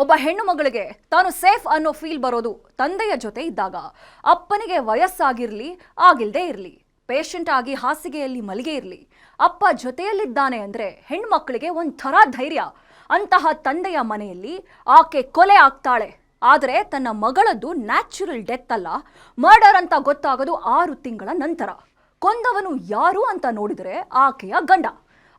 ಒಬ್ಬ ಹೆಣ್ಣು ಮಗಳಿಗೆ ತಾನು ಸೇಫ್ ಅನ್ನೋ ಫೀಲ್ ಬರೋದು ತಂದೆಯ ಜೊತೆ ಇದ್ದಾಗ. ಅಪ್ಪನಿಗೆ ವಯಸ್ಸಾಗಿರಲಿ, ಆಗಿಲ್ದೇ ಇರಲಿ ಪೇಷಂಟ್ ಆಗಿ ಹಾಸಿಗೆಯಲ್ಲಿ ಮಲಿಗೆ ಇರಲಿ. ಅಪ್ಪ ಜೊತೆಯಲ್ಲಿದ್ದಾನೆ ಅಂದ್ರೆ ಹೆಣ್ಮಕ್ಳಿಗೆ ಒಂಥರ ಧೈರ್ಯ. ಅಂತಹ ತಂದೆಯ ಮನೆಯಲ್ಲಿ ಆಕೆ ಕೊಲೆ ಆಗ್ತಾಳೆ. ಆದರೆ ತನ್ನ ಮಗಳದ್ದು ನ್ಯಾಚುರಲ್ ಡೆತ್ ಅಲ್ಲ. ಮರ್ಡರ್ ಅಂತ ಗೊತ್ತಾಗೋದು ಆರು ತಿಂಗಳ ನಂತರ. ಕೊಂದವನು ಯಾರು ಅಂತ ನೋಡಿದರೆ ಆಕೆಯ ಗಂಡ.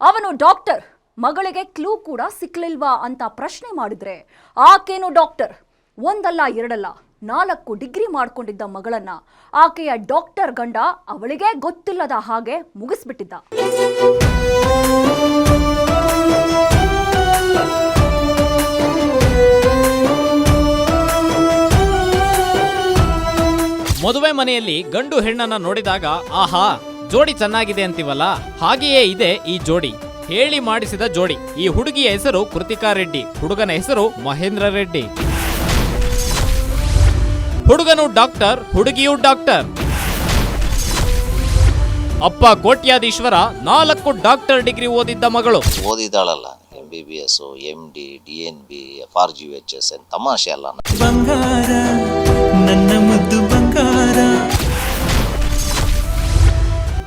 ಅವನು ಡಾಕ್ಟರ್ ಮಗಳಿಗೆ ಕ್ಲೂ ಕೂಡ ಸಿಕ್ಲಿಲ್ವಾ ಅಂತ ಪ್ರಶ್ನೆ ಮಾಡಿದ್ರೆ, ಆಕೇನು ಡಾಕ್ಟರ್ ಒಂದಲ್ಲ, ಎರಡಲ್ಲ, ನಾಲ್ಕು ಡಿಗ್ರಿ ಮಾಡ್ಕೊಂಡಿದ್ದ ಮಗಳನ್ನ ಆಕೆಯ ಡಾಕ್ಟರ್ ಗಂಡ ಅವಳಿಗೆ ಗೊತ್ತಿಲ್ಲದ ಹಾಗೆ ಮುಗಿಸ್ಬಿಟ್ಟಿದ್ದ. ಮದುವೆ ಮನೆಯಲ್ಲಿ ಗಂಡು ಹೆಣ್ಣನ್ನ ನೋಡಿದಾಗ, ಆಹಾ, ಜೋಡಿ ಚೆನ್ನಾಗಿದೆ ಅಂತೀವಲ್ಲ, ಹಾಗೆಯೇ ಇದೆ ಈ ಜೋಡಿ. ಹೇಳಿ ಮಾಡಿಸಿದ ಜೋಡಿ. ಈ ಹುಡುಗಿಯ ಹೆಸರು ಕೃತಿಕಾ ರೆಡ್ಡಿ ಹುಡುಗನ ಹೆಸರು ಮಹೇಂದ್ರ ರೆಡ್ಡಿ. ಹುಡುಗನು ಡಾಕ್ಟರ್ ಹುಡುಗಿಯು ಡಾಕ್ಟರ್. ಅಪ್ಪ ಕೋಟ್ಯಾಧೀಶ್ವರ ನಾಲ್ಕು ಡಾಕ್ಟರ್ ಡಿಗ್ರಿ ಓದಿದ್ದ ಮಗಳು. ಓದಿದಾಳಲ್ಲ M B B S M D D N B F R G H S N ತಮಾಷೆ ಅಲ್ಲ. ಬಂಗಾರ ನನ್ನ ಮುದ್ದು ಬಂಗಾರ.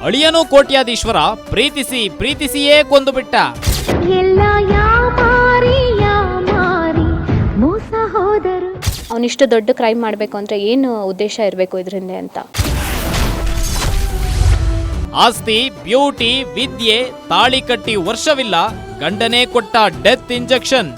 ಅಳಿಯನು ಕೋಟ್ಯಾಧೀಶ್ವರ ಪ್ರೀತಿಸಿ ಪ್ರೀತಿಸಿಯೇ ಕೊಂದು ಬಿಟ್ಟ ಅವನಿಷ್ಟು ದೊಡ್ಡ ಕ್ರೈಮ್ ಮಾಡಬೇಕು ಅಂದರೆ ಏನು ಉದ್ದೇಶ ಇರಬೇಕು ಇದರಿಂದ ಅಂತ? ಆಸ್ತಿ ಬ್ಯೂಟಿ ವಿದ್ಯೆ ತಾಳಿ ಕಟ್ಟಿ ವರ್ಷವಿಲ್ಲ ಗಂಡನೇ ಕೊಟ್ಟ ಡೆತ್ ಇಂಜೆಕ್ಷನ್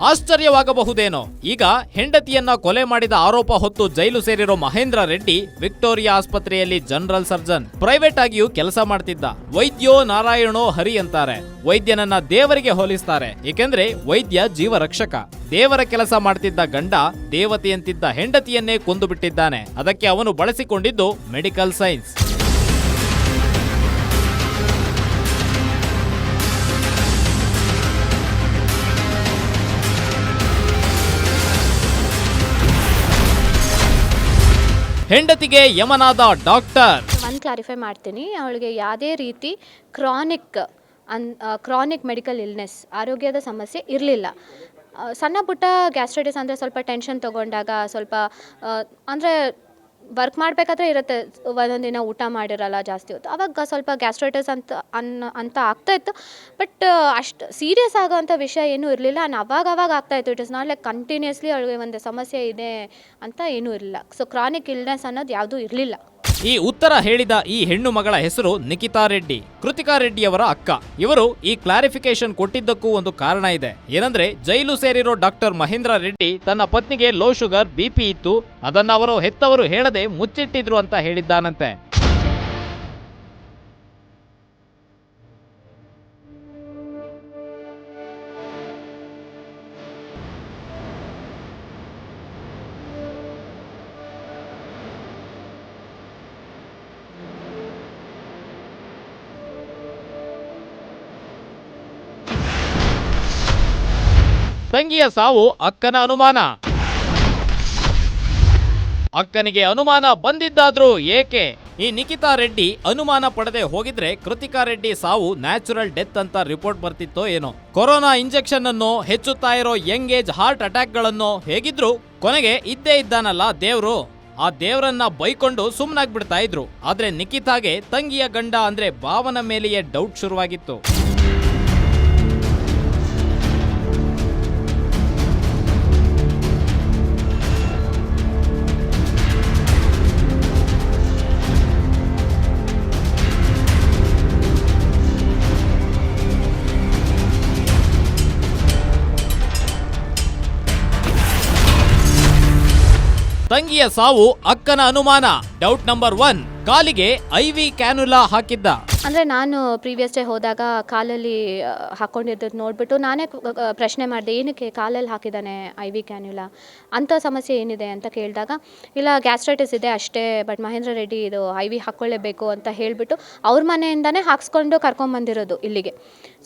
ಆಶ್ಚರ್ಯವಾಗಬಹುದೇನೋ? ಈಗ ಹೆಂಡತಿಯನ್ನ ಕೊಲೆ ಮಾಡಿದ ಆರೋಪ ಹೊತ್ತು ಜೈಲು ಸೇರಿರೋ ಮಹೇಂದ್ರ ರೆಡ್ಡಿ ವಿಕ್ಟೋರಿಯಾ ಆಸ್ಪತ್ರೆಯಲ್ಲಿ ಜನರಲ್ ಸರ್ಜನ್. ಪ್ರೈವೇಟ್ ಆಗಿಯೂ ಕೆಲಸ ಮಾಡ್ತಿದ್ದ. ವೈದ್ಯೋ ನಾರಾಯಣೋ ಹರಿ ಅಂತಾರೆ. ವೈದ್ಯನನ್ನ ದೇವರಿಗೆ ಹೋಲಿಸ್ತಾರೆ. ಏಕೆಂದ್ರೆ ವೈದ್ಯ ಜೀವ ರಕ್ಷಕ ದೇವರ ಕೆಲಸ ಮಾಡ್ತಿದ್ದ ಗಂಡ ದೇವತೆಯಂತಿದ್ದ ಹೆಂಡತಿಯನ್ನೇ ಕೊಂದು ಬಿಟ್ಟಿದ್ದಾನೆ ಅದಕ್ಕೆ ಅವನು ಬಳಸಿಕೊಂಡಿದ್ದು ಮೆಡಿಕಲ್ ಸೈನ್ಸ್. ಹೆಂಡತಿಗೆ ಯಮನಾದ ಡಾಕ್ಟರ್. ಒಂದು ಕ್ಲಾರಿಫೈ ಮಾಡ್ತೀನಿ. ಅವಳಿಗೆ ಯಾವುದೇ ರೀತಿ ಕ್ರಾನಿಕ್ ಅನ್ ಕ್ರಾನಿಕ್ ಮೆಡಿಕಲ್ ಇಲ್ನೆಸ್ ಆರೋಗ್ಯದ ಸಮಸ್ಯೆ ಇರಲಿಲ್ಲ. ಸಣ್ಣ ಪುಟ್ಟ ಗ್ಯಾಸ್ಟ್ರೈಟಿಸ್ ಅಂದರೆ ಸ್ವಲ್ಪ ಟೆನ್ಷನ್ ತೊಗೊಂಡಾಗ ಸ್ವಲ್ಪ ಅಂದರೆ ವರ್ಕ್ ಮಾಡಬೇಕಾದ್ರೆ ಇರುತ್ತೆ. ಒಂದೊಂದು ದಿನ ಊಟ ಮಾಡಿರಲ್ಲ ಜಾಸ್ತಿ ಹೊತ್ತು. ಅವಾಗ ಸ್ವಲ್ಪ ಗ್ಯಾಸ್ಟ್ರೈಟಿಸ್ ಅಂತ ಅನ್, ಅಂತ ಆಗ್ತಾ ಇತ್ತು. ಬಟ್ ಅಷ್ಟು ಸೀರಿಯಸ್ ಆಗೋವಂಥ ವಿಷಯ ಏನೂ ಇರಲಿಲ್ಲ. ಆ್ಯಂಡ್ ಅವಾಗ ಅವಾಗ ಆಗ್ತಾ ಇತ್ತು. It is not like continuously ಅವಳಿಗೆ ಒಂದು ಸಮಸ್ಯೆ ಇದೆ ಅಂತ ಏನೂ ಇರಲಿಲ್ಲ. ಸೊ ಕ್ರಾನಿಕ್ ಇಲ್ನೆಸ್ ಅನ್ನೋದು ಯಾವುದೂ ಇರಲಿಲ್ಲ. ಈ ಉತ್ತರ ಹೇಳಿದ ಈ ಹೆಣ್ಣು ಮಗಳ ಹೆಸರು ನಿಖಿತಾ ರೆಡ್ಡಿ. ಕೃತಿಕಾ ರೆಡ್ಡಿಯವರ ಅಕ್ಕ. ಇವರು ಈ ಕ್ಲಾರಿಫಿಕೇಶನ್ ಕೊಟ್ಟಿದ್ದಕ್ಕೂ ಒಂದು ಕಾರಣ ಇದೆ. ಏನಂದ್ರೆ, ಜೈಲು ಸೇರಿರೋ ಡಾಕ್ಟರ್ ಮಹೇಂದ್ರ ರೆಡ್ಡಿ ತನ್ನ ಪತ್ನಿಗೆ ಲೋ ಶುಗರ್ ಬಿಪಿ ಇತ್ತು. ಅದನ್ನ ಅವರು ಹೆತ್ತವರು ಹೇಳದೆ ಮುಚ್ಚಿಟ್ಟಿದ್ರು ಅಂತ ಹೇಳಿದ್ದಾನಂತೆ. ತಂಗಿಯ ಸಾವು ಅಕ್ಕನ ಅನುಮಾನ. ಅಕ್ಕನಿಗೆ ಅನುಮಾನ ಬಂದಿದ್ದಾದ್ರೂ ಏಕೆ? ಈ ನಿಖಿತಾ ರೆಡ್ಡಿ ಅನುಮಾನ ಪಡೆದೇ ಹೋಗಿದ್ರೆ ಕೃತಿಕಾ ರೆಡ್ಡಿ ಸಾವು ನ್ಯಾಚುರಲ್ ಡೆತ್ ಅಂತ ರಿಪೋರ್ಟ್ ಬರ್ತಿತ್ತೋ ಏನೋ? ಕೊರೋನಾ ಇಂಜೆಕ್ಷನ್ ಅನ್ನು ಹೆಚ್ಚುತ್ತಾ ಇರೋ ಯಂಗ್ ಏಜ್ ಹಾರ್ಟ್ ಅಟ್ಯಾಕ್ಗಳನ್ನು ಹೇಗಿದ್ರು ಕೊನೆಗೆ ಇದ್ದೇ ಇದ್ದಾನಲ್ಲ ದೇವ್ರು. ಆ ದೇವರನ್ನ ಬೈಕೊಂಡು ಸುಮ್ಮನಾಗ್ಬಿಡ್ತಾ ಇದ್ರು. ಆದ್ರೆ ನಿಖಿತಾಗೆ ತಂಗಿಯ ಗಂಡ ಅಂದ್ರೆ ಭಾವನ ಮೇಲೆಯೇ ಡೌಟ್ ಶುರುವಾಗಿತ್ತು. ತಂಗಿಯ ಸಾವು ಅಕ್ಕನ ಅನುಮಾನ. ಡೌಟ್ ನಂಬರ್ ಒನ್ ಕಾಲಿಗೆ ಐವಿ ಕ್ಯಾನುಲಾ ಹಾಕಿದ್ದ. ಅಂದರೆ ನಾನು ಪ್ರೀವಿಯಸ್ ಡೇ ಹೋದಾಗ ಕಾಲಲ್ಲಿ ಆ, ನೋಡ್ಬಿಟ್ಟು ನಾನೇ ಪ್ರಶ್ನೆ ಮಾಡಿದೆ ಏನಕ್ಕೆ ಕಾಲಲ್ಲಿ ಹಾಕಿದ್ದಾನೆ ಐ ವಿ ಕ್ಯಾನ್ಯುಲಾ ಅಂಥ ಸಮಸ್ಯೆ ಏನಿದೆ? ಅಂತ ಕೇಳಿದಾಗ ಇಲ್ಲ ಗ್ಯಾಸ್ಟ್ರೈಟಿಸ್ ಇದೆ ಅಷ್ಟೇ ಬಟ್ ಮಹೇಂದ್ರ ರೆಡ್ಡಿ ಇದು ಐ ವಿ ಹಾಕ್ಕೊಳ್ಳೇಬೇಕು ಅಂತ ಹೇಳಿಬಿಟ್ಟು ಅವ್ರ ಮನೆಯಿಂದನೇ ಹಾಕ್ಸ್ಕೊಂಡು ಕರ್ಕೊಂಬಂದಿರೋದು ಇಲ್ಲಿಗೆ.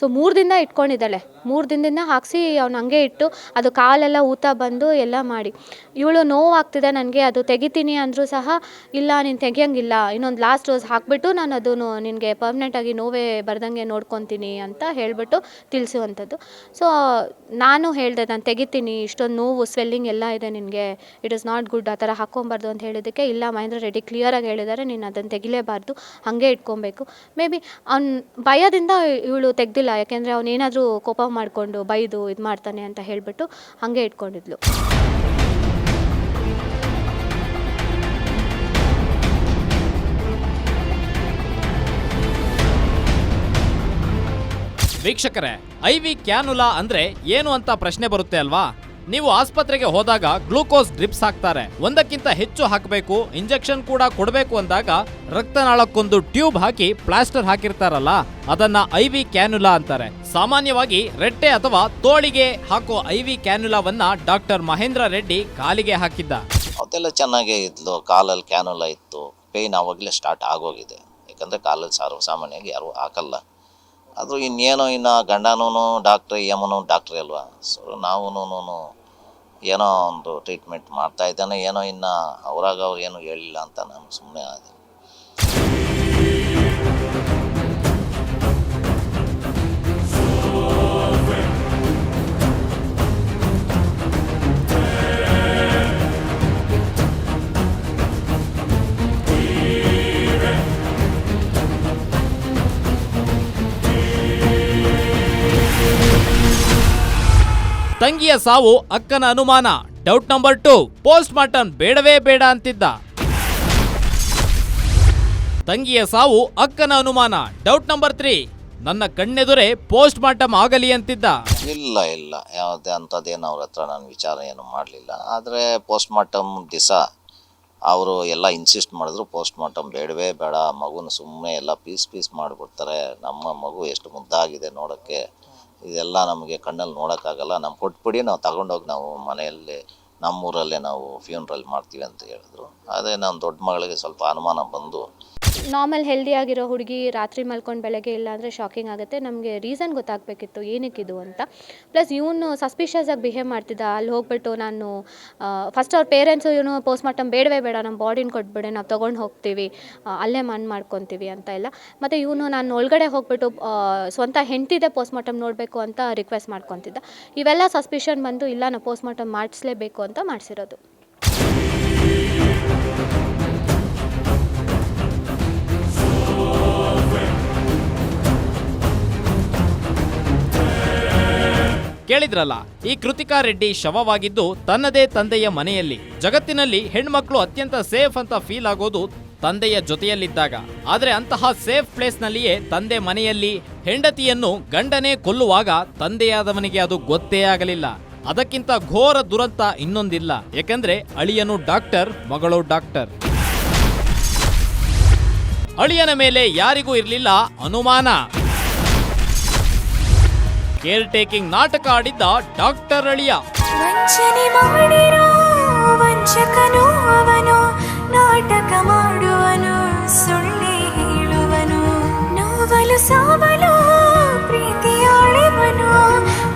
ಸೊ ಮೂರು ದಿನ ಇಟ್ಕೊಂಡಿದ್ದಾಳೆ. ಮೂರು ದಿನದಿಂದ ಹಾಕಿಸಿ ಅವ್ನು ಹಂಗೆ ಇಟ್ಟು ಅದು ಕಾಲೆಲ್ಲ ಊತ ಬಂದು ಎಲ್ಲ ಮಾಡಿ. ಇವಳು ನೋವಾಗ್ತಿದೆ ನನಗೆ ಅದು ತೆಗಿತೀನಿ ಅಂದರೂ ಸಹ ಇಲ್ಲ ನೀನು ತೆಗಿಯಂಗಿಲ್ಲ ಇನ್ನೊಂದು ಲಾಸ್ಟ್ ಡೋಸ್ ಹಾಕ್ಬಿಟ್ಟು ನಾನು ಅದನ್ನು ನಿನಗೆ ಪರ್ಮನೆಂಟಾಗಿ ನೋವೇ ಬರ್ದಂಗೆ ನೋಡ್ಕೊತೀನಿ ಅಂತ ಹೇಳಿಬಿಟ್ಟು ತಿಳಿಸುವಂಥದ್ದು. ಸೊ ನಾನು ಹೇಳಿದೆ ನಾನು ತೆಗಿತೀನಿ, ಇಷ್ಟೊಂದು ನೋವು ಸ್ವೆಲ್ಲಿಂಗ್ ಎಲ್ಲ ಇದೆ ನಿನಗೆ ಇಟ್ ಇಸ್ ನಾಟ್ ಗುಡ್ ಆ ಥರ ಹಾಕ್ಕೊಬಾರ್ದು ಅಂತ ಹೇಳಿದ್ದಕ್ಕೆ, ಇಲ್ಲ ಮಹೇಂದ್ರ ರೆಡ್ಡಿ ಕ್ಲಿಯರಾಗಿ ಹೇಳಿದ್ದಾರೆ, ನೀನು ಅದನ್ನು ತೆಗಿಲೇಬಾರ್ದು, ಹಾಗೆ ಇಟ್ಕೊಬೇಕು. ಮೇ ಬಿ ಅವ್ನು ಭಯದಿಂದ ಇವಳು ತೆಗ್ದಿಲ್ಲ, ಯಾಕೆಂದರೆ ಅವನೇನಾದರೂ ಕೋಪ ಮಾಡಿಕೊಂಡು ಬೈದು ಇದು ಮಾಡ್ತಾನೆ ಅಂತ ಹೇಳಿಬಿಟ್ಟು ಹಾಗೆ ಇಟ್ಕೊಂಡಿದ್ಲು. ವೀಕ್ಷಕರೇ, ಐ ವಿ ಕ್ಯಾನುಲಾ ಅಂದ್ರೆ ಏನು ಅಂತ ಪ್ರಶ್ನೆ ಬರುತ್ತೆ ಅಲ್ವಾ? ನೀವು ಆಸ್ಪತ್ರೆಗೆ ಹೋದಾಗ ಗ್ಲೂಕೋಸ್ ಡ್ರಿಪ್ಸ್ ಹಾಕ್ತಾರೆ. ಒಂದಕ್ಕಿಂತ ಹೆಚ್ಚು ಹಾಕಬೇಕು, ಇಂಜೆಕ್ಷನ್ ಕೂಡ ಕೊಡಬೇಕು ಅಂದಾಗ ರಕ್ತನಾಳಕ್ಕೊಂದು ಟ್ಯೂಬ್ ಹಾಕಿ ಪ್ಲಾಸ್ಟರ್ ಹಾಕಿರ್ತಾರಲ್ಲ, ಅದನ್ನ ವಿ ಕ್ಯಾನುಲಾ ಅಂತಾರೆ. ಸಾಮಾನ್ಯವಾಗಿ ರೆಟ್ಟೆ ಅಥವಾ ತೋಳಿಗೆ ಹಾಕೋ ವಿ ಕ್ಯಾನುಲಾವನ್ನ ಡಾಕ್ಟರ್ ಮಹೇಂದ್ರ ರೆಡ್ಡಿ ಕಾಲಿಗೆ ಹಾಕಿದ್ದ. ಅದೆಲ್ಲ ಚೆನ್ನಾಗೇ ಇದ್ಲು, ಕಾಲಲ್ಲಿ ಕ್ಯಾನುಲಾ ಇತ್ತು ಪೇನ್ ಆವಾಗಲೇ ಸ್ಟಾರ್ಟ್ ಆಗೋಗಿದೆ. ಯಾಕಂದ್ರೆ ಕಾಲಲ್ಲಿ ಸಾರ್ವಸಾಮಾನ್ಯವಾಗಿ ಯಾರು ಹಾಕಲ್ಲ. ಅದು ಇನ್ನೇನೋ ಇನ್ನು ಗಂಡನೂ ಡಾಕ್ಟ್ರ್ ಯಮನು ಡಾಕ್ಟ್ರೇ ಅಲ್ವಾ ಸೊ ನಾವು ಏನೋ ಒಂದು ಟ್ರೀಟ್ಮೆಂಟ್ ಮಾಡ್ತಾ ಇದ್ದಾನೆ. ಏನೋ ಇನ್ನು ಅವ್ರಾಗ ಅವ್ರು ಏನೂ ಹೇಳಿಲ್ಲ ಅಂತ ನಾನು ಸುಮ್ಮನೆ ಆದೆ ತಂಗಿಯ ಸಾವು ಅಕ್ಕನ ಅನುಮಾನ. Doubt number two post mortem ಬೇಡವೇ ಬೇಡ ಅಂತಿದ್ದ. ತಂಗಿಯ ಸಾವು ಅಕ್ಕನ ಅನುಮಾನ. ಡೌಟ್ ನಂಬರ್ ತ್ರೀ ನನ್ನ ಕಣ್ಣೆದುರೇ ಪೋಸ್ಟ್ ಮಾರ್ಟಮ್ ಆಗಲಿ ಅಂತಿದ್ದ. ಇಲ್ಲ ಇಲ್ಲ. ಯಾವುದೇ ಅಂಥದ್ದೇನು ಅವ್ರ ಹತ್ರ ನಾನು ವಿಚಾರ ಏನು ಮಾಡಲಿಲ್ಲ. ಆದರೆ ಪೋಸ್ಟ್ ಮಾರ್ಟಮ್ ದಿವಸ ಅವರು ಎಲ್ಲ ಇನ್ಸಿಸ್ಟ್ ಮಾಡಿದ್ರು ಪೋಸ್ಟ್ ಮಾರ್ಟಮ್ ಬೇಡವೇ ಬೇಡ. ಮಗುನ ಸುಮ್ಮನೆ ಎಲ್ಲ ಪೀಸ್ ಪೀಸ್ ಮಾಡಿಬಿಡ್ತಾರೆ. ನಮ್ಮ ಮಗು ಎಷ್ಟು ಮುದ್ದಾಗಿದೆ ನೋಡೋಕ್ಕೆ. ಇದೆಲ್ಲ ನಮಗೆ ಕಣ್ಣಲ್ಲಿ ನೋಡೋಕ್ಕಾಗಲ್ಲ. ನಮ್ಮ ಕೊಟ್ಬಿಡಿ ನಾವು ತಗೊಂಡೋಗಿ ನಾವು ಮನೆಯಲ್ಲಿ, ನಮ್ಮೂರಲ್ಲೇ ನಾವು ಫ್ಯೂನ್ರಲ್ ಮಾಡ್ತೀವಿ ಅಂತ ಹೇಳಿದ್ರು. ಅದೇ ನಮ್ಮ ದೊಡ್ಡ ಮಗಳಿಗೆ ಸ್ವಲ್ಪ ಅನುಮಾನ ಬಂದು ನಾರ್ಮಲ್ ಹೆಲ್ದಿ ಆಗಿರೋ ಹುಡುಗಿ ರಾತ್ರಿ ಮಲ್ಕೊಂಡು ಬೆಳಗ್ಗೆ ಇಲ್ಲ ಅಂದರೆ ಶಾಕಿಂಗ್ ಆಗುತ್ತೆ. ನಮಗೆ ರೀಸನ್ ಗೊತ್ತಾಗಬೇಕಿತ್ತು, ಏನಕ್ಕಿದು ಅಂತ. ಪ್ಲಸ್ ಇವನು ಸಸ್ಪಿಷಿಯಸ್ ಆಗಿ ಬಿಹೇವ್ ಮಾಡ್ತಿದ್ದ. ಅಲ್ಲಿ ಹೋಗ್ಬಿಟ್ಟು ನಾನು ಫಸ್ಟ್ ಅವ್ರ ಪೇರೆಂಟ್ಸು ಇವನು ಪೋಸ್ಟ್ ಮಾರ್ಟಮ್ ಬೇಡವೇ ಬೇಡ ನಮ್ಮ ಬಾಡಿನ ಕೊಟ್ಬಿಡಿ, ನಾವು ತೊಗೊಂಡು ಹೋಗ್ತೀವಿ ಅಲ್ಲೇ ಮನ್ ಮಾಡ್ಕೊತೀವಿ ಅಂತ ಎಲ್ಲ. ಮತ್ತು ಇವನು ನಾನು ಒಳಗಡೆ ಹೋಗ್ಬಿಟ್ಟು ಸ್ವಂತ ಹೆಂಡ್ತಿದೆ ಪೋಸ್ಟ್ ಮಾರ್ಟಮ್ ನೋಡಬೇಕು ಅಂತ ರಿಕ್ವೆಸ್ಟ್ ಮಾಡ್ಕೊತಿದ್ದ. ಇವೆಲ್ಲ ಸಸ್ಪಿಷನ್ ಬಂದು ಇಲ್ಲ, ನಾವು ಪೋಸ್ಟ್ ಮಾರ್ಟಮ್ ಮಾಡಿಸ್ಲೇಬೇಕು ಅಂತ ಮಾಡಿಸಿರೋದು. ಕೇಳಿದ್ರಲ್ಲ ಈ ಕೃತಿಕಾ ರೆಡ್ಡಿ ಶವವಾಗಿದ್ದು ತನ್ನದೇ ತಂದೆಯ ಮನೆಯಲ್ಲಿ. ಜಗತ್ತಿನಲ್ಲಿ ಹೆಣ್ಮಕ್ಳು ಅತ್ಯಂತ ಸೇಫ್ ಅಂತ ಫೀಲ್ ಆಗೋದು ತಂದೆಯ ಜೊತೆಯಲ್ಲಿದ್ದಾಗ. ಆದ್ರೆ ಅಂತಹ ಸೇಫ್ ಪ್ಲೇಸ್ನಲ್ಲಿಯೇ ತಂದೆ ಮನೆಯಲ್ಲಿ ಹೆಂಡತಿಯನ್ನು ಗಂಡನೇ ಕೊಲ್ಲುವಾಗ ತಂದೆಯಾದವನಿಗೆ ಅದು ಗೊತ್ತೇ ಆಗಲಿಲ್ಲ. ಅದಕ್ಕಿಂತ ಘೋರ ದುರಂತ ಇನ್ನೊಂದಿಲ್ಲ. ಯಾಕಂದ್ರೆ ಅಳಿಯನು ಡಾಕ್ಟರ್, ಮಗಳು ಡಾಕ್ಟರ್. ಅಳಿಯನ ಮೇಲೆ ಯಾರಿಗೂ ಇರಲಿಲ್ಲ ಅನುಮಾನ. ಕೇರ್ ಟೇಕಿಂಗ್ ನಾಟಕ ಆಡಿದ್ದ ಡಾಕ್ಟರ್ ಅಳಿಯ. ವಂಚನೆ ಮಾಡಿರೋ, ವಂಚಕನು ಅವನು, ನಾಟಕ ಮಾಡುವನು, ಸುಳ್ಳಿ ಹೇಳುವನು, ನೋವಲು ಸಾವಲು ಪ್ರೀತಿಯಾಳಿವನು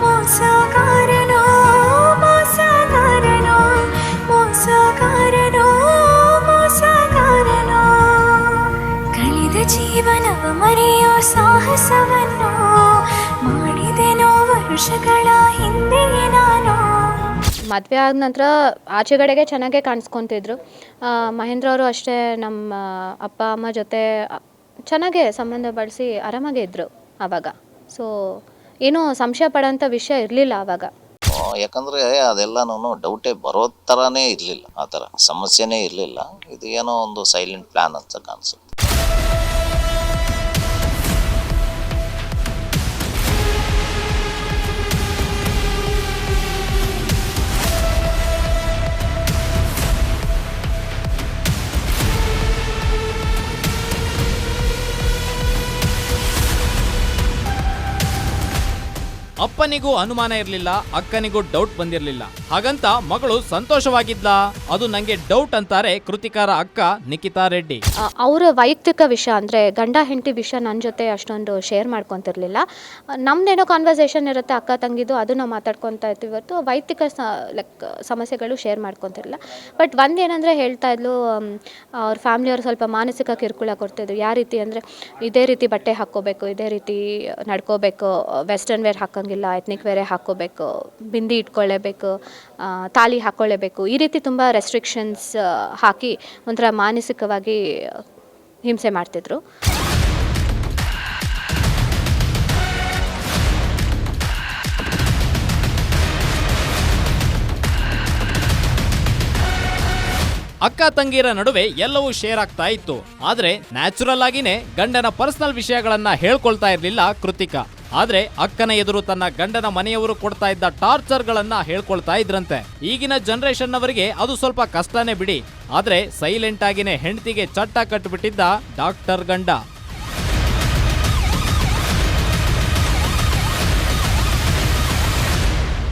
ಮೋಸಗಾರನು ಮೋಸಗಾರನು ಮೋಸಗಾರನು ಮೋಸಗಾರನು. ಕಳೆದ ಜೀವನವ ಮರೆಯೋ ಸಾಹಸವನ್ನು ಮದುವೆ ಆದ ನಂತರ ಆಚೆಗಡೆಗೆ ಚೆನ್ನಾಗೇ ಕಾಣಿಸ್ಕೊತಿದ್ರು. ಮಹೇಂದ್ರ ಅವರು ಅಷ್ಟೇ ನಮ್ಮ ಅಪ್ಪ, ಅಮ್ಮ ಜೊತೆ ಚೆನ್ನಾಗೆ ಸಂಬಂಧ ಬಳಸಿ ಆರಾಮಾಗೇ ಇದ್ದರು ಆವಾಗ. ಸೊ ಏನೂ ಸಂಶಯ ಪಡೋಂಥ ವಿಷಯ ಇರಲಿಲ್ಲ ಆವಾಗ. ಯಾಕಂದರೆ ಯಾಕಂದ್ರೆ ಅದೆಲ್ಲನೂ ಡೌಟೇ ಬರೋ ಥರನೇ ಇರಲಿಲ್ಲ. ಆ ಥರ ಸಮಸ್ಯೆನೇ ಇರಲಿಲ್ಲ. ಇದು ಏನೋ ಒಂದು ಸೈಲೆಂಟ್ ಪ್ಲ್ಯಾನ್ ಅಂತ ಕಾಣಿಸುತ್ತೆ. ಅಪ್ಪನಿಗೂ ಅನುಮಾನ ಇರಲಿಲ್ಲ, ಅಕ್ಕನಿಗೂ ಡೌಟ್ ಬಂದಿರಲಿಲ್ಲ. ಹಾಗಂತ ಮಗಳು ಸಂತೋಷವಾಗಿದ್ಲ? ಅದು ನಂಗೆ ಡೌಟ್ ಅಂತಾರೆ ಕೃತಿಕಾರ ಅಕ್ಕ ನಿಖಿತಾ ರೆಡ್ಡಿ. ಅವರ ವೈಯಕ್ತಿಕ ವಿಷಯ ಅಂದರೆ ಗಂಡ ಹೆಂಡತಿ ವಿಷಯ ನನ್ನ ಜೊತೆ ಅಷ್ಟೊಂದು ಶೇರ್ ಮಾಡ್ಕೊತಿರ್ಲಿಲ್ಲ. ನಮ್ದೇನೋ ಕಾನ್ವರ್ಸೇಷನ್ ಇರುತ್ತೆ ಅಕ್ಕ ತಂಗಿದು, ಅದನ್ನ ಮಾತಾಡ್ಕೊತಾ ಇರ್ತೀವಿ ಇವತ್ತು ವೈಯಕ್ತಿಕ ಲೈಕ್ ಸಮಸ್ಯೆಗಳು ಶೇರ್ ಮಾಡ್ಕೊತಿರಲಿಲ್ಲ. ಬಟ್ ಒಂದೇನಂದರೆ ಹೇಳ್ತಾ ಇದ್ಲು ಅವ್ರ ಫ್ಯಾಮಿಲಿಯವರು ಸ್ವಲ್ಪ ಮಾನಸಿಕ ಕಿರುಕುಳ ಕೊಡ್ತಿದ್ರು. ಯಾವ ರೀತಿ ಅಂದರೆ, ಇದೇ ರೀತಿ ಬಟ್ಟೆ ಹಾಕ್ಕೋಬೇಕು, ಇದೇ ರೀತಿ ನಡ್ಕೋಬೇಕು ವೆಸ್ಟರ್ನ್ ವೇರ್ ಹಾಕೋಂಗಿಲ್ಲ. ಎತ್ನಿಕ್ ವೇರೆ ಹಾಕ್ಕೋಬೇಕು ಬಿಂದಿ ಇಟ್ಕೊಳ್ಳೇಬೇಕು ತಾಳಿ ಹಾಕ್ಕೊಳ್ಳೇಬೇಕು ಈ ರೀತಿ ತುಂಬ ರೆಸ್ಟ್ರಿಕ್ಷನ್ಸ್ ಹಾಕಿ ಒಂಥರ ಮಾನಸಿಕವಾಗಿ ಹಿಂಸೆ ಮಾಡ್ತಿದ್ರು. ಅಕ್ಕ ತಂಗಿರ ನಡುವೆ ಎಲ್ಲವೂ ಶೇರ್ ಆಗ್ತಾ ಇತ್ತು. ಆದ್ರೆ ನ್ಯಾಚುರಲ್ ಆಗಿನೇ ಗಂಡನ ಪರ್ಸನಲ್ ವಿಷಯಗಳನ್ನ ಹೇಳ್ಕೊಳ್ತಾ ಇರಲಿಲ್ಲ ಕೃತಿಕಾ. ಆದ್ರೆ ಅಕ್ಕನ ಎದುರು ತನ್ನ ಗಂಡನ ಮನೆಯವರು ಕೊಡ್ತಾ ಇದ್ದ ಟಾರ್ಚರ್ಗಳನ್ನ ಹೇಳ್ಕೊಳ್ತಾ ಇದ್ರಂತೆ. ಈಗಿನ ಜನರೇಷನ್ ಅವರಿಗೆ ಅದು ಸ್ವಲ್ಪ ಕಷ್ಟನೇ ಬಿಡಿ. ಆದ್ರೆ ಸೈಲೆಂಟ್ ಆಗಿನೇ ಹೆಂಡತಿಗೆ ಚಟ್ಟ ಕಟ್ಟಿಬಿಟ್ಟಿದ್ದ ಡಾಕ್ಟರ್ ಗಂಡ.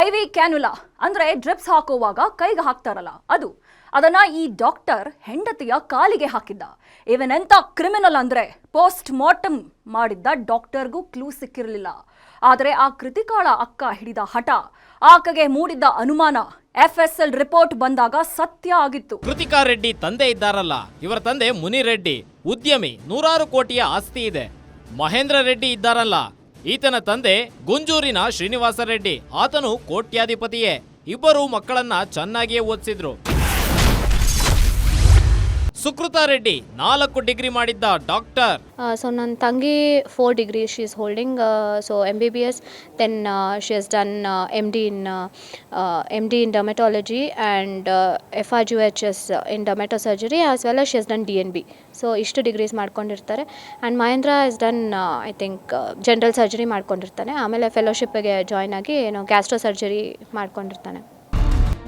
ಐವಿ ಕ್ಯಾನುಲಾ ಅಂದ್ರೆ ಡ್ರಿಪ್ಸ್ ಹಾಕುವಾಗ ಕೈಗೆ ಹಾಕ್ತಾರಲ್ಲ ಅದು. ಅದನ್ನ ಈ ಡಾಕ್ಟರ್ ಹೆಂಡತಿಯ ಕಾಲಿಗೆ ಹಾಕಿದ್ದ. ಇವನೆಂಥ ಕ್ರಿಮಿನಲ್ ಅಂದ್ರೆ ಪೋಸ್ಟ್ ಮಾರ್ಟಮ್ ಮಾಡಿದ್ದ ಡಾಕ್ಟರ್ಗೂ ಕ್ಲೂ ಸಿಕ್ಕಿರಲಿಲ್ಲ. ಆದರೆ ಆ ಕೃತಿಕಾಳ ಅಕ್ಕ ಹಿಡಿದ ಹಠ, ಆಕೆಗೆ ಮೂಡಿದ್ದ ಅನುಮಾನ ಎಫ್ ಎಸ್ ಎಲ್ ರಿಪೋರ್ಟ್ ಬಂದಾಗ ಸತ್ಯ ಆಗಿತ್ತು. ಕೃತಿಕಾ ರೆಡ್ಡಿ ತಂದೆ ಇದ್ದಾರಲ್ಲ, ಇವರ ತಂದೆ ಮುನಿರೆಡ್ಡಿ ಉದ್ಯಮಿ, ನೂರಾರು ಕೋಟಿಯ ಆಸ್ತಿ ಇದೆ. ಮಹೇಂದ್ರ ರೆಡ್ಡಿ ಇದ್ದಾರಲ್ಲ, ಈತನ ತಂದೆ ಗುಂಜೂರಿನ ಶ್ರೀನಿವಾಸ ರೆಡ್ಡಿ. ಆತನು ಕೋಟ್ಯಾಧಿಪತಿಯೇ. ಇಬ್ಬರು ಮಕ್ಕಳನ್ನ ಚೆನ್ನಾಗಿಯೇ ಓದಿಸಿದ್ರು. ಸುಕೃತಾ ರೆಡ್ಡಿ, ನಾಲ್ಕು ಡಿಗ್ರಿ ಮಾಡಿದ್ದ ಡಾಕ್ಟರ್. ಸೊ ನನ್ನ ತಂಗಿ four degree she is holding so M B B S then she has done M D in M D in dermatology and F R G H S in dermato surgery as well she has done D N B so ಇಷ್ಟು degrees ಮಾಡ್ಕೊಂಡಿರ್ತಾರೆ. And Mahendra is done I think general surgery ಮಾಡ್ಕೊಂಡಿರ್ತಾನೆ. ಆಮೇಲೆ ಫೆಲೋಶಿಪ್ಗೆ join ಆಗಿ ಏನೋ gastro surgery ಮಾಡ್ಕೊಂಡಿರ್ತಾನೆ.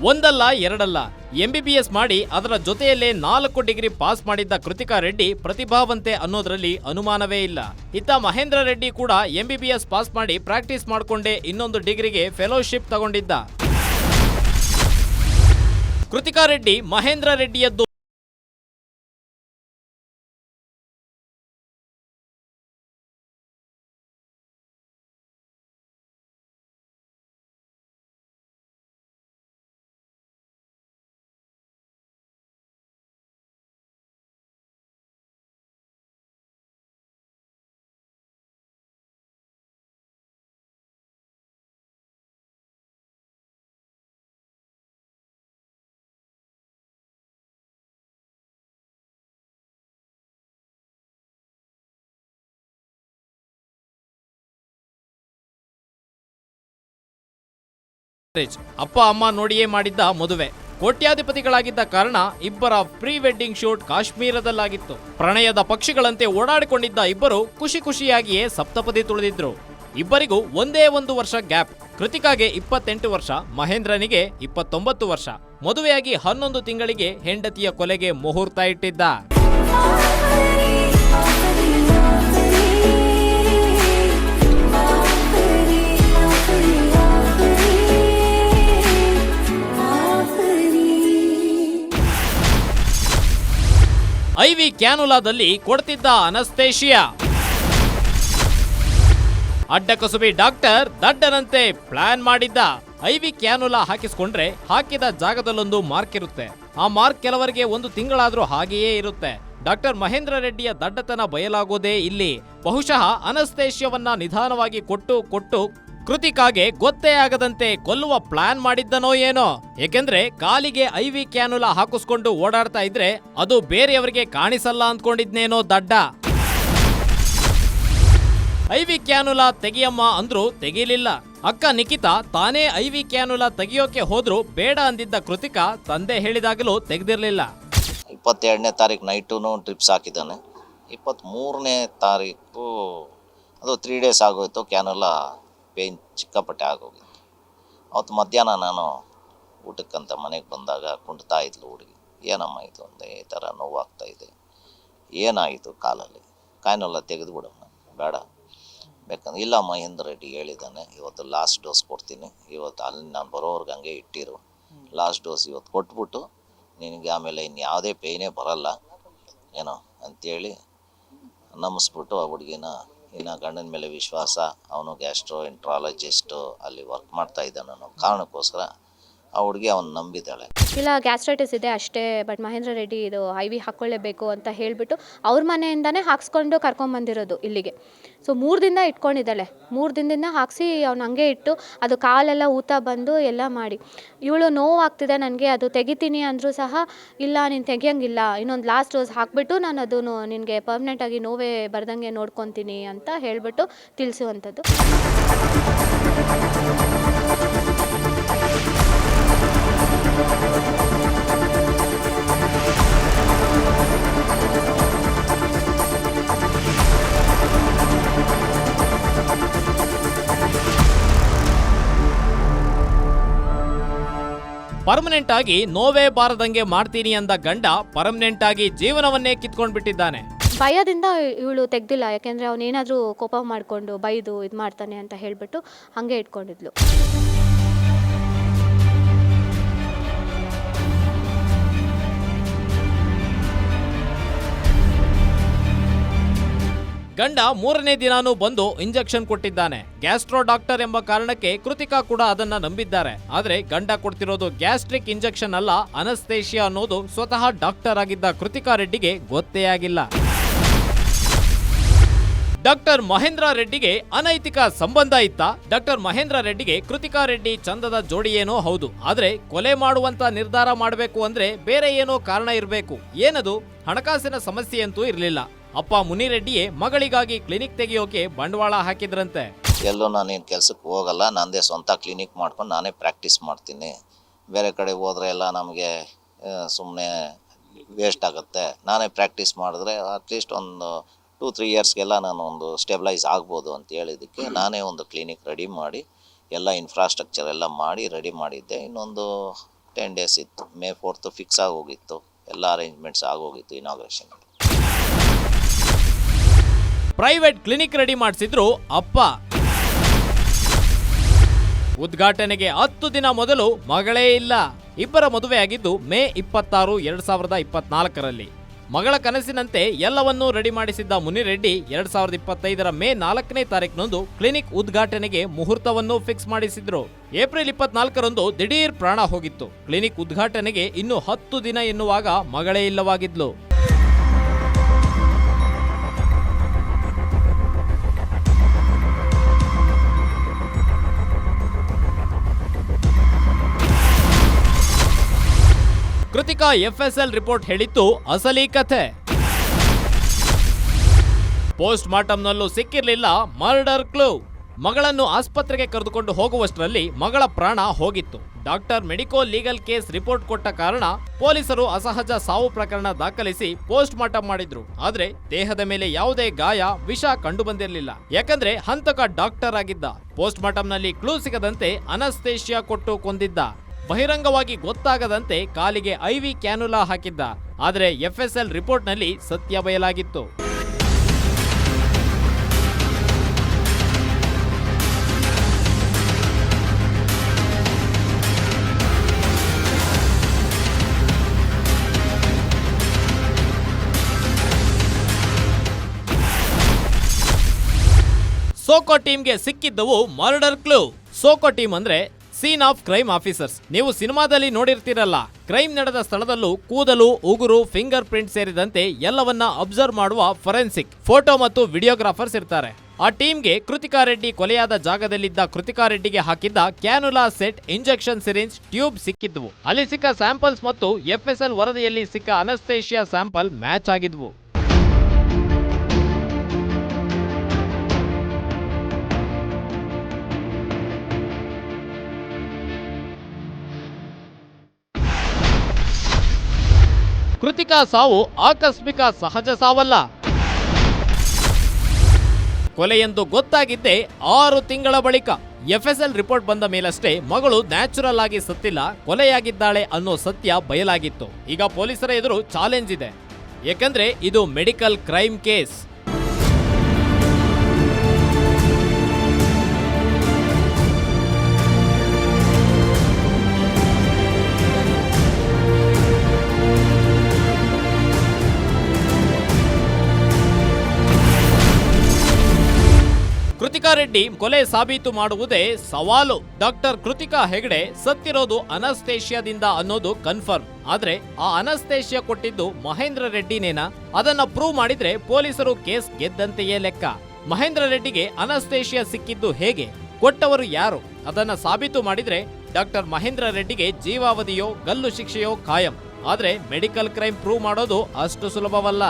ಒಂದಲ್ಲ, ಎರಡಲ್ಲ. MBBS ಮಾಡಿ ಅದರ ಜೊತೆಯಲ್ಲೇ ನಾಲ್ಕು ಡಿಗ್ರಿ ಪಾಸ್ ಮಾಡಿದ್ದ ಕೃತಿಕಾ ರೆಡ್ಡಿ ಪ್ರತಿಭಾವಂತೆ ಅನ್ನೋದರಲ್ಲಿ ಅನುಮಾನವೇ ಇಲ್ಲ. ಇತ್ತ ಮಹೇಂದ್ರ ರೆಡ್ಡಿ ಕೂಡ ಎಂಬಿಬಿಎಸ್ ಪಾಸ್ ಮಾಡಿ ಪ್ರಾಕ್ಟೀಸ್ ಮಾಡಿಕೊಂಡೇ ಇನ್ನೊಂದು ಡಿಗ್ರಿಗೆ ಫೆಲೋಶಿಪ್ ತಗೊಂಡಿದ್ದ. ಕೃತಿಕಾ ರೆಡ್ಡಿ ಮಹೇಂದ್ರ ರೆಡ್ಡಿಯದ್ದು ಅಪ್ಪ ಅಮ್ಮ ನೋಡಿಯೇ ಮಾಡಿದ್ದ ಮದುವೆ. ಕೋಟ್ಯಾಧಿಪತಿಗಳಾಗಿದ್ದ ಕಾರಣ ಇಬ್ಬರ ಪ್ರೀ ವೆಡ್ಡಿಂಗ್ ಶೂಟ್ ಕಾಶ್ಮೀರದಲ್ಲಾಗಿತ್ತು. ಪ್ರಣಯದ ಪಕ್ಷಿಗಳಂತೆ ಓಡಾಡಿಕೊಂಡಿದ್ದ ಇಬ್ಬರು ಖುಷಿ ಖುಷಿಯಾಗಿಯೇ ಸಪ್ತಪದಿ ತುಳಿದಿದ್ರು. ಇಬ್ಬರಿಗೂ ಒಂದೇ ಒಂದು ವರ್ಷ ಗ್ಯಾಪ್. ಕೃತಿಕಾಗೆ ಇಪ್ಪತ್ತೆಂಟು ವರ್ಷ, ಮಹೇಂದ್ರನಿಗೆ ಇಪ್ಪತ್ತೊಂಬತ್ತು ವರ್ಷ. ಮದುವೆಯಾಗಿ ಹನ್ನೊಂದು ತಿಂಗಳಿಗೆ ಹೆಂಡತಿಯ ಕೊಲೆಗೆ ಮುಹೂರ್ತ ಇಟ್ಟಿದ್ದ. ಐವಿ ಕ್ಯಾನುಲಾದಲ್ಲಿ ಕೊಡ್ತಿದ್ದ ಅನಸ್ತೇಶಿಯಾ ಅಡ್ಡಕಸುಬಿ ಡಾಕ್ಟರ್ ದಡ್ಡನಂತೆ ಪ್ಲಾನ್ ಮಾಡಿದ್ದ. ಐವಿ ಕ್ಯಾನುಲಾ ಹಾಕಿಸ್ಕೊಂಡ್ರೆ ಹಾಕಿದ ಜಾಗದಲ್ಲೊಂದು ಮಾರ್ಕ್ ಇರುತ್ತೆ. ಆ ಮಾರ್ಕ್ ಕೆಲವರಿಗೆ ಒಂದು ತಿಂಗಳಾದ್ರೂ ಹಾಗೆಯೇ ಇರುತ್ತೆ. ಡಾಕ್ಟರ್ ಮಹೇಂದ್ರ ರೆಡ್ಡಿಯ ದಡ್ಡತನ ಬಯಲಾಗೋದೇ ಇಲ್ಲಿ. ಬಹುಶಃ ಅನಸ್ತೇಶ್ಯವನ್ನ ನಿಧಾನವಾಗಿ ಕೊಟ್ಟು ಕೊಟ್ಟು ಕೃತಿಕಾಗೆ ಗೊತ್ತೇ ಆಗದಂತೆ ಕೊಲ್ಲುವ ಪ್ಲಾನ್ ಮಾಡಿದ್ದನೋ ಏನೋ? ಏಕೆಂದ್ರೆ ಕಾಲಿಗೆ ಐವಿ ಕ್ಯಾನುಲಾ ಹಾಕಿಸ್ಕೊಂಡು ಓಡಾಡ್ತಾ ಇದ್ರೆ ಅದು ಬೇರೆಯವರಿಗೆ ಕಾಣಿಸಲ್ಲ ಅಂದ್ಕೊಂಡಿದ್ನೇನೋ ದಡ್ಡ. ಐವಿ ಕ್ಯಾನುಲಾ ತೆಗಿಯಮ್ಮ ಅಂದ್ರು ತೆಗೀಲಿಲ್ಲ. ಅಕ್ಕ ನಿಖಿತಾ ತಾನೇ ಐವಿ ಕ್ಯಾನುಲಾ ತೆಗಿಯೋಕೆ ಹೋದ್ರು ಬೇಡ ಅಂದಿದ್ದ ಕೃತಿಕಾ ತಂದೆ ಹೇಳಿದಾಗಲೂ ತೆಗೆದಿರ್ಲಿಲ್ಲ. ಇಪ್ಪತ್ತೆರಡನೇ ತಾರೀಕು ನೈಟೂ ಟ್ರಿಪ್ಸ್ ಹಾಕಿದ್ದಾನೆ. ಇಪ್ಪತ್ತ್ಮೂರನೇ ತಾರೀಕು ಅದು ತ್ರೀ ಡೇಸ್ ಆಗೋಯ್ತು ಕ್ಯಾನೆಲ್ಲ ಪೇಯ್ನ್ ಸಿಕ್ಕಾಪಟ್ಟೆ ಆಗೋಗಿತ್ತು ಅವತ್ತು ಮಧ್ಯಾಹ್ನ ನಾನು ಊಟಕ್ಕಂತ ಮನೆಗೆ ಬಂದಾಗ ಕುಂಟ್ತಾ ಇದ್ಲು ಹುಡುಗಿ. ಏನಮ್ಮ ಇದು ಅಂದೆ, ಈ ಥರ ನೋವಾಗ್ತಾ ಇದೆ. ಏನಾಯಿತು ಕಾಲಲ್ಲಿ? ಕಾಯಿನೆಲ್ಲ ತೆಗೆದು ಬಿಡಮ್ಮ ಬೇಡ. ಬೇಕಂದ್ರೆ, ಇಲ್ಲ ಮಹೇಂದ್ರ ರೆಡ್ಡಿ ಹೇಳಿದ್ದಾನೆ, ಇವತ್ತು ಲಾಸ್ಟ್ ಡೋಸ್ ಕೊಡ್ತೀನಿ. ಇವತ್ತು ಅಲ್ಲಿ ನಾನು ಬರೋವ್ರಿಗೆ ಹಂಗೆ ಇಟ್ಟಿರು. ಲಾಸ್ಟ್ ಡೋಸ್ ಇವತ್ತು ಕೊಟ್ಬಿಟ್ಟು, ನಿನಗೆ ಆಮೇಲೆ ಇನ್ನು ಯಾವುದೇ ಪೇಯ್ನೇ ಬರಲ್ಲ, ಏನೋ ಅಂಥೇಳಿ ನಂಬಿಸ್ಬಿಟ್ಟು ಆ ಹುಡುಗಿನ ಇನ್ನು ಗಂಡನ ಮೇಲೆ ವಿಶ್ವಾಸ ಅವನು ಗ್ಯಾಸ್ಟ್ರೋ ಎಂಟ್ರಾಲಜಿಸ್ಟು ಅಲ್ಲಿ ವರ್ಕ್ ಮಾಡ್ತಾ ಇದ್ದಾನೆ ಅನ್ನೋ ಕಾರಣಕ್ಕೋಸ್ಕರ ಆ ಹುಡುಗಿ ಅವನು ನಂಬಿದ್ದಾಳೆ. ಇಲ್ಲ ಗ್ಯಾಸ್ಟ್ರೈಟಿಸ್ ಇದೆ ಅಷ್ಟೇ ಬಟ್ ಮಹೇಂದ್ರ ರೆಡ್ಡಿ ಇದು ಐ ವಿ ಹಾಕೊಳ್ಳೇಬೇಕು ಅಂತ ಹೇಳಿಬಿಟ್ಟು ಅವ್ರ ಮನೆಯಿಂದನೇ ಹಾಕ್ಸ್ಕೊಂಡು ಕರ್ಕೊಂಬಂದಿರೋದು ಇಲ್ಲಿಗೆ. ಸೊ ಮೂರು ದಿನ ಇಟ್ಕೊಂಡಿದ್ದಾಳೆ. ಮೂರು ದಿನದಿಂದ ಹಾಕ್ಸಿ ಅವ್ನು ಹಂಗೆ ಇಟ್ಟು ಅದು ಕಾಲೆಲ್ಲ ಊತ ಬಂದು ಎಲ್ಲ ಮಾಡಿ. ಇವಳು ನೋವು ಆಗ್ತಿದೆ ನನಗೆ, ಅದು ತೆಗಿತೀನಿ ಅಂದರೂ ಸಹ, ಇಲ್ಲ, ನೀನು ತೆಗಿಯಂಗಿಲ್ಲ, ಇನ್ನೊಂದು ಲಾಸ್ಟ್ ಡೋಸ್ ಹಾಕ್ಬಿಟ್ಟು ನಾನು ಅದನ್ನು ನಿನಗೆ ಪರ್ಮನೆಂಟಾಗಿ ನೋವೇ ಬರ್ದಂಗೆ ನೋಡ್ಕೊತೀನಿ ಅಂತ ಹೇಳಿಬಿಟ್ಟು ತಿಳಿಸುವಂಥದ್ದು. ಪರ್ಮನೆಂಟ್ ಆಗಿ ನೋವೇ ಬಾರದಂಗೆ ಮಾಡ್ತೀನಿ ಅಂದ ಗಂಡ ಪರ್ಮನೆಂಟ್ ಆಗಿ ಜೀವನವನ್ನೇ ಕಿತ್ಕೊಂಡ್ಬಿಟ್ಟಿದ್ದಾನೆ. ಭಯದಿಂದ ಇವಳು ತೆಗ್ದಿಲ್ಲ, ಯಾಕೆಂದ್ರೆ ಅವನೇನಾದರೂ ಕೋಪ ಮಾಡಿಕೊಂಡು ಬೈದು ಇದು ಮಾಡ್ತಾನೆ ಅಂತ ಹೇಳ್ಬಿಟ್ಟು ಹಂಗೆ ಇಟ್ಕೊಂಡಿದ್ಲು. ಗಂಡ ಮೂರನೇ ದಿನಾನೂ ಬಂದು ಇಂಜೆಕ್ಷನ್ ಕೊಟ್ಟಿದ್ದಾನೆ. ಗ್ಯಾಸ್ಟ್ರೋ ಡಾಕ್ಟರ್ ಎಂಬ ಕಾರಣಕ್ಕೆ ಕೃತಿಕಾ ಕೂಡ ಅದನ್ನ ನಂಬಿದ್ದಾರೆ. ಆದ್ರೆ ಗಂಡ ಕೊಡ್ತಿರೋದು ಗ್ಯಾಸ್ಟ್ರಿಕ್ ಇಂಜೆಕ್ಷನ್ ಅಲ್ಲ, ಅನಸ್ತೇಷಿಯಾ ಅನ್ನೋದು ಸ್ವತಃ ಡಾಕ್ಟರ್ ಆಗಿದ್ದ ಕೃತಿಕಾ ರೆಡ್ಡಿಗೆ ಗೊತ್ತೇ ಆಗಿಲ್ಲ. ಡಾಕ್ಟರ್ ಮಹೇಂದ್ರ ರೆಡ್ಡಿಗೆ ಅನೈತಿಕ ಸಂಬಂಧ ಇತ್ತ, ಡಾಕ್ಟರ್ ಮಹೇಂದ್ರ ರೆಡ್ಡಿಗೆ ಕೃತಿಕಾ ರೆಡ್ಡಿ ಚಂದದ ಜೋಡಿಯೇನೋ ಹೌದು. ಆದ್ರೆ ಕೊಲೆ ಮಾಡುವಂತ ನಿರ್ಧಾರ ಮಾಡಬೇಕು ಅಂದ್ರೆ ಬೇರೆ ಏನೋ ಕಾರಣ ಇರಬೇಕು. ಏನದು? ಹಣಕಾಸಿನ ಸಮಸ್ಯೆಯಂತೂ ಇರಲಿಲ್ಲ. ಅಪ್ಪ ಮುನಿರೆಡ್ಡಿಯೇ ಮಗಳಿಗಾಗಿ ಕ್ಲಿನಿಕ್ ತೆಗೆಯೋಕೆ ಬಂಡವಾಳ ಹಾಕಿದ್ರಂತೆ. ಎಲ್ಲೂ ನಾನೇನು ಕೆಲಸಕ್ಕೆ ಹೋಗಲ್ಲ, ನಂದೇ ಸ್ವಂತ ಕ್ಲಿನಿಕ್ ಮಾಡ್ಕೊಂಡು ನಾನೇ ಪ್ರಾಕ್ಟೀಸ್ ಮಾಡ್ತೀನಿ. ಬೇರೆ ಕಡೆ ಹೋದ್ರೆ ಎಲ್ಲ ನಮಗೆ ಸುಮ್ಮನೆ ವೇಸ್ಟ್ ಆಗುತ್ತೆ. ನಾನೇ ಪ್ರಾಕ್ಟೀಸ್ ಮಾಡಿದ್ರೆ ಅಟ್ಲೀಸ್ಟ್ ಒಂದು ಟೂ ತ್ರೀ ಇಯರ್ಸ್ಗೆಲ್ಲ ನಾನು ಒಂದು ಸ್ಟೆಬಿಲೈಸ್ ಆಗ್ಬೋದು ಅಂತ ಹೇಳಿದ್ದಕ್ಕೆ ನಾನೇ ಒಂದು ಕ್ಲಿನಿಕ್ ರೆಡಿ ಮಾಡಿ, ಎಲ್ಲ ಇನ್ಫ್ರಾಸ್ಟ್ರಕ್ಚರ್ ಎಲ್ಲ ಮಾಡಿ ರೆಡಿ ಮಾಡಿದ್ದೆ. ಇನ್ನೊಂದು ಟೆನ್ ಡೇಸ್ ಇತ್ತು. ಮೇ ಫೋರ್ತು ಫಿಕ್ಸ್ ಆಗೋಗಿತ್ತು. ಎಲ್ಲ ಅರೇಂಜ್ಮೆಂಟ್ಸ್ ಆಗೋಗಿತ್ತು ಇನಾಗ್ರೇಷನ್ ಪ್ರೈವೇಟ್ ಕ್ಲಿನಿಕ್ ರೆಡಿ ಮಾಡಿಸಿದ್ರು ಅಪ್ಪ. ಉದ್ಘಾಟನೆಗೆ ಹತ್ತು ದಿನ ಮೊದಲು ಮಗಳೇ ಇಲ್ಲ. ಇಬ್ಬರ ಮದುವೆಯಾಗಿದ್ದು ಮೇ ಇಪ್ಪತ್ತಾರು, ಎರಡ್ ಸಾವಿರದ ಇಪ್ಪತ್ನಾಲ್ಕರಲ್ಲಿ. ಮಗಳ ಕನಸಿನಂತೆ ಎಲ್ಲವನ್ನೂ ರೆಡಿ ಮಾಡಿಸಿದ್ದ ಮುನಿರೆಡ್ಡಿ ಎರಡ್ ಸಾವಿರದ ಇಪ್ಪತ್ತೈದರ ಮೇ ನಾಲ್ಕನೇ ತಾರೀಕಿನಂದು ಕ್ಲಿನಿಕ್ ಉದ್ಘಾಟನೆಗೆ ಮುಹೂರ್ತವನ್ನು ಫಿಕ್ಸ್ ಮಾಡಿಸಿದ್ರು. ಏಪ್ರಿಲ್ ಇಪ್ಪತ್ನಾಲ್ಕರಂದು ದಿಢೀರ್ ಪ್ರಾಣ ಹೋಗಿತ್ತು. ಕ್ಲಿನಿಕ್ ಉದ್ಘಾಟನೆಗೆ ಇನ್ನು ಹತ್ತು ದಿನ ಎನ್ನುವಾಗ ಮಗಳೇ ಇಲ್ಲವಾಗಿದ್ಲು. ಕೃತಿಕಾ ಎಫ್ಎಸ್ಎಲ್ ರಿಪೋರ್ಟ್ ಹೇಳಿತ್ತು ಅಸಲಿ ಕಥೆ. ಪೋಸ್ಟ್ ಮಾರ್ಟಮ್ನಲ್ಲೂ ಸಿಕ್ಕಿರಲಿಲ್ಲ ಮರ್ಡರ್ ಕ್ಲೂ. ಮಗಳನ್ನು ಆಸ್ಪತ್ರೆಗೆ ಕರೆದುಕೊಂಡು ಹೋಗುವಷ್ಟರಲ್ಲಿ ಮಗಳ ಪ್ರಾಣ ಹೋಗಿತ್ತು. Doctor medico legal case report ಕೊಟ್ಟ ಕಾರಣ ಪೊಲೀಸರು ಅಸಹಜ ಸಾವು ಪ್ರಕರಣ ದಾಖಲಿಸಿ ಪೋಸ್ಟ್ ಮಾರ್ಟಮ್ ಮಾಡಿದ್ರು. ಆದ್ರೆ ದೇಹದ ಮೇಲೆ ಯಾವುದೇ ಗಾಯ, ವಿಷ ಕಂಡು ಬಂದಿರಲಿಲ್ಲ ಯಾಕಂದ್ರೆ ಹಂತಕ ಡಾಕ್ಟರ್ ಆಗಿದ್ದ. ಪೋಸ್ಟ್ ಮಾರ್ಟಮ್ನಲ್ಲಿ ಕ್ಲೂ ಸಿಗದಂತೆ ಅನಸ್ತೇಷಿಯಾ ಕೊಟ್ಟು ಕೊಂದಿದ್ದ. ಬಹಿರಂಗವಾಗಿ ಗೊತ್ತಾಗದಂತೆ ಕಾಲಿಗೆ ಐವಿ ಕ್ಯಾನುಲಾ ಹಾಕಿದ್ದ. ಆದರೆ ಎಫ್ಎಸ್ಎಲ್ ರಿಪೋರ್ಟ್ನಲ್ಲಿ ಸತ್ಯ ಬಯಲಾಗಿತ್ತು. ಸೋಕೋ ಟೀಮ್ಗೆ ಸಿಕ್ಕಿದ್ದವು ಮರ್ಡರ್ ಕ್ಲೂ. ಸೋಕೋ ಟೀಮ್ ಅಂದ್ರೆ ಸೀನ್ ಆಫ್ ಕ್ರೈಮ್ ಆಫೀಸರ್ಸ್. ನೀವು ಸಿನಿಮಾದಲ್ಲಿ ನೋಡಿರ್ತೀರಲ್ಲ, ಕ್ರೈಮ್ ನಡೆದ ಸ್ಥಳದಲ್ಲೂ ಕೂದಲು, ಉಗುರು, ಫಿಂಗರ್ ಪ್ರಿಂಟ್ ಸೇರಿದಂತೆ ಎಲ್ಲವನ್ನ ಅಬ್ಸರ್ವ್ ಮಾಡುವ ಫೊರೆನ್ಸಿಕ್, ಫೋಟೋ ಮತ್ತು ವಿಡಿಯೋಗ್ರಾಫರ್ಸ್ ಇರ್ತಾರೆ. ಆ ಟೀಮ್ಗೆ ಕೃತಿಕಾ ರೆಡ್ಡಿ ಕೊಲೆಯಾದ ಜಾಗದಲ್ಲಿದ್ದ ಕೃತಿಕಾ ರೆಡ್ಡಿಗೆ ಹಾಕಿದ್ದ cannula set injection syringe tube ಸಿಕ್ಕಿದ್ವು. ಅಲ್ಲಿ ಸಿಕ್ಕ ಸ್ಯಾಂಪಲ್ಸ್ ಮತ್ತು ಎಫ್ಎಸ್ಎಲ್ ವರದಿಯಲ್ಲಿ ಸಿಕ್ಕ ಅನಸ್ತೇಷಿಯಾ ಸ್ಯಾಂಪಲ್ ಮ್ಯಾಚ್ ಆಗಿದ್ವು. ಕೃತಿಕಾ ಸಾವು ಆಕಸ್ಮಿಕ ಸಹಜ ಸಾವಲ್ಲ. ಕೊಲೆಯೆಂದು ಗೊತ್ತಾಗಿದ್ದೇ ಆರು ತಿಂಗಳ ಬಳಿಕ ಎಫ್ಎಸ್ಎಲ್ ರಿಪೋರ್ಟ್ ಬಂದ ಮೇಲಷ್ಟೇ ಮಗಳು ನ್ಯಾಚುರಲ್ ಆಗಿ ಸತ್ತಿಲ್ಲ, ಕೊಲೆಯಾಗಿದ್ದಾಳೆ ಅನ್ನೋ ಸತ್ಯ ಬಯಲಾಗಿತ್ತು. ಈಗ ಪೊಲೀಸರ ಎದುರು ಚಾಲೆಂಜ್ ಇದೆ. ಏಕೆಂದ್ರೆ ಇದು ಮೆಡಿಕಲ್ ಕ್ರೈಮ್ ಕೇಸ್. ರೆಡ್ಡಿ ಕೊಲೆ ಸಾಬೀತು ಮಾಡುವುದೇ ಸವಾಲು. ಡಾಕ್ಟರ್ ಕೃತಿಕಾ ಹೆಗಡೆ ಸತ್ತಿರೋದು ಅನಸ್ತೇಷಿಯಾದಿಂದ ಅನ್ನೋದು ಕನ್ಫರ್ಮ್. ಆದ್ರೆ ಆ ಅನಸ್ತೇಷಿಯಾ ಕೊಟ್ಟಿದ್ದು ಮಹೇಂದ್ರ ರೆಡ್ಡಿನೇನಾ? ಅದನ್ನ ಪ್ರೂವ್ ಮಾಡಿದ್ರೆ ಪೊಲೀಸರು ಕೇಸ್ ಗೆದ್ದಂತೆಯೇ ಲೆಕ್ಕ. ಮಹೇಂದ್ರ ರೆಡ್ಡಿಗೆ ಅನಸ್ತೇಷಿಯಾ ಸಿಕ್ಕಿದ್ದು ಹೇಗೆ? ಕೊಟ್ಟವರು ಯಾರು? ಅದನ್ನ ಸಾಬೀತು ಮಾಡಿದ್ರೆ ಡಾಕ್ಟರ್ ಮಹೇಂದ್ರ ರೆಡ್ಡಿಗೆ ಜೀವಾವಧಿಯೋ, ಗಲ್ಲು ಶಿಕ್ಷೆಯೋ ಖಾಯಂ ಆದ್ರೆ ಮೆಡಿಕಲ್ ಕ್ರೈಮ್ ಪ್ರೂವ್ ಮಾಡೋದು ಅಷ್ಟು ಸುಲಭವಲ್ಲ.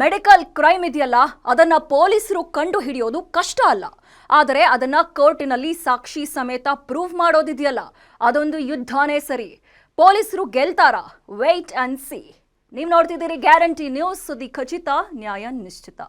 ಮೆಡಿಕಲ್ ಕ್ರೈಮ್ ಇದೆಯಲ್ಲ, ಅದನ್ನ ಪೊಲೀಸರು ಕಂಡು ಹಿಡಿಯೋದು ಕಷ್ಟ ಅಲ್ಲ. ಆದರೆ ಅದನ್ನ ಕೋರ್ಟಿನಲ್ಲಿ ಸಾಕ್ಷಿ ಸಮೇತ ಪ್ರೂವ್ ಮಾಡೋದಿದೆಯಲ್ಲ, ಅದೊಂದು ಯುದ್ಧನೇ ಸರಿ. ಪೊಲೀಸರು ಗೆಲ್ತಾರಾ ವೇಟ್ ಅಂಡ್ ಸಿ ನೀವು ನೋಡ್ತಿದ್ದೀರಿ ಗ್ಯಾರಂಟಿ ನ್ಯೂಸ್ ಸುದ್ದಿ ಖಚಿತ, ನ್ಯಾಯ ನಿಶ್ಚಿತ.